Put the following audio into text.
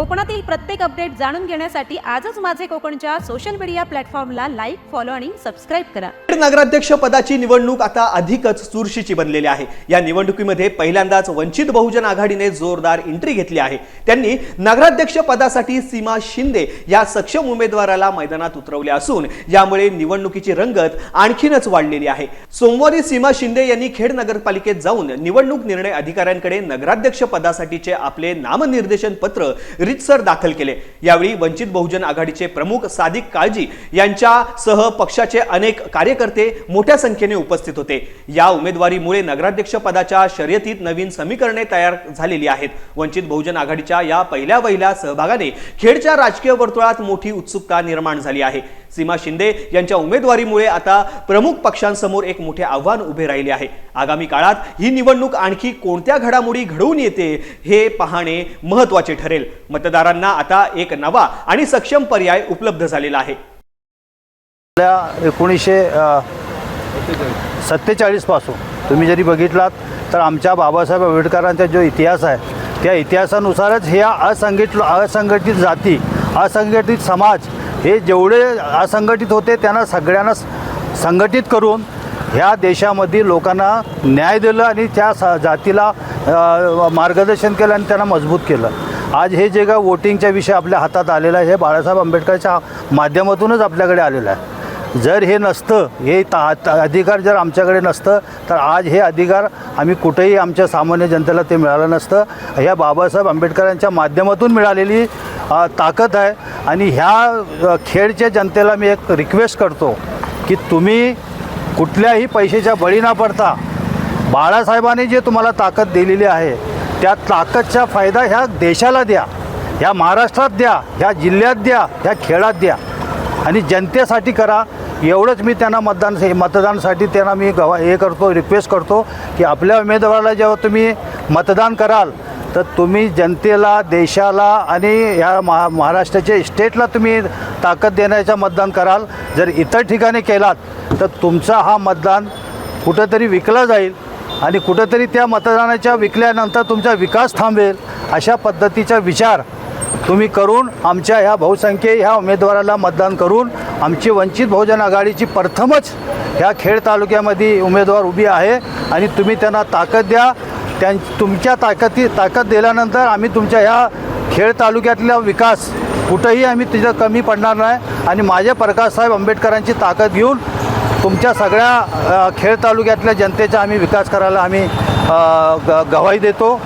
कोकणातील प्रत्येक अपडेट जाणून घेण्यासाठी आजच माझे कोकणच्या सोशल मीडिया प्लॅटफॉर्मला लाईक फॉलो आणि सबस्क्राईब करा. नगराध्यक्ष पदाची निवडणूक आता अधिकच चुरशीची बनलेली आहे. या निवडणुकीमध्ये पहिल्यांदाच वंचित बहुजन आघाडीने जोरदार एंट्री घेतली आहे. त्यांनी नगराध्यक्ष पदासाठी सीमा शिंदे या सक्षम उमेदवाराला मैदानात उतरवले असून यामुळे निवडणुकीची रंगत आणखीनच वाढलेली आहे. सोमवारी सीमा शिंदे यांनी खेड नगरपालिकेत जाऊन निवडणूक निर्णय अधिकाऱ्यांकडे नगराध्यक्ष पदासाठीचे आपले नामनिर्देशन पत्र रितसर दाखल केले. यावेळी वंचित बहुजन आघाडीचे प्रमुख सादिक काळजी यांच्यासह पक्षाचे अनेक कार्यकर्ते मोठ्या संख्येने उपस्थित होते. या उमेदवारीमुळे नगराध्यक्ष पदाच्या शर्यतीत नवीन समीकरणे तयार झालेली आहेत. वंचित बहुजन आघाडीच्या या पहिल्या वहिल्या सहभागाने खेडच्या राजकीय वर्तुळात मोठी उत्सुकता निर्माण झाली आहे. सीमा शिंदे यांच्या उमेदवारीमुळे आता प्रमुख पक्षांसमोर एक मोठे आव्हान उभे राहिले आहे. आगामी काळात ही निवडणूक आणखी कोणत्या घडामोडी घडवून येते हे पाहणे महत्त्वाचे ठरेल. मतदारांना आता एक नवा आणि सक्षम पर्याय उपलब्ध झालेला आहे. एकोणीसशे सत्तेचाळीसपासून तुम्ही जरी बघितलात तर आमच्या बाबासाहेब आंबेडकरांचा जो इतिहास आहे त्या इतिहासानुसारच ह्या असंघटित असंघटित जाती असंघटित समाज हे जेवढे असंघटित होते त्यांना सगळ्यांना संघटित करून ह्या देशामध्ये लोकांना न्याय दिलं आणि त्या स जातीला मार्गदर्शन केलं आणि त्यांना मजबूत केलं. आज हे जे काय वोटिंगच्या विषय आपल्या हातात आलेला आहे हे बाळासाहेब आंबेडकरच्या माध्यमातूनच आपल्याकडे आलेलं आहे. जर हे नसतं हे ता अधिकार जर आमच्याकडे नसतं तर आज हे अधिकार आम्ही कुठेही आमच्या सामान्य जनतेला ते मिळालं नसतं. ह्या बाबासाहेब आंबेडकरांच्या माध्यमातून मिळालेली ताकद आहे. आणि ह्या खेडच्या जनतेला मी एक रिक्वेस्ट करतो की तुम्ही कुठल्याही पैशाच्या बळी न पडता बाळासाहेबांनी जे तुम्हाला ताकद दिलेली आहे त्या ताकदचा फायदा ह्या देशाला द्या ह्या महाराष्ट्रात द्या ह्या जिल्ह्यात द्या ह्या खेळात द्या. आणि जनतेसाठी करा. एवढंच मी त्यांना मतदान मतदानासाठी त्यांना मी गवा हे करतो रिक्वेस्ट करतो की आपल्या उमेदवाराला जेव्हा तुम्ही मतदान कराल तर तुम्ही जनतेला देशाला आणि ह्या महा महाराष्ट्राच्या स्टेटला तुम्ही ताकद देण्याचं मतदान कराल. जर इतर ठिकाणी केलात तर तुमचा हा मतदान कुठंतरी विकला जाईल आणि कुठंतरी त्या मतदानाच्या विकल्यानंतर तुमचा विकास थांबेल अशा पद्धतीचा विचार तुम्ही करून आमच्या ह्या बहुसंख्ये ह्या उमेदवाराला मतदान करून आमची वंचित बहुजन आघाडीची प्रथमच ह्या खेड तालुक्यामध्ये उमेदवार उभी आहे आणि तुम्ही त्यांना ताकद द्या. त्यां तुमच्या ताकदी ताकद दिल्यानंतर आम्ही तुमच्या ह्या खेड तालुक्यातला विकास कुठंही आम्ही तिथं कमी पडणार नाही. आणि माझे प्रकाशसाहेब आंबेडकरांची ताकद घेऊन तुमच्या सगळ्या खेड तालुक्यातल्या जनतेचा आम्ही विकास करायला आम्ही ग गवाही देतो.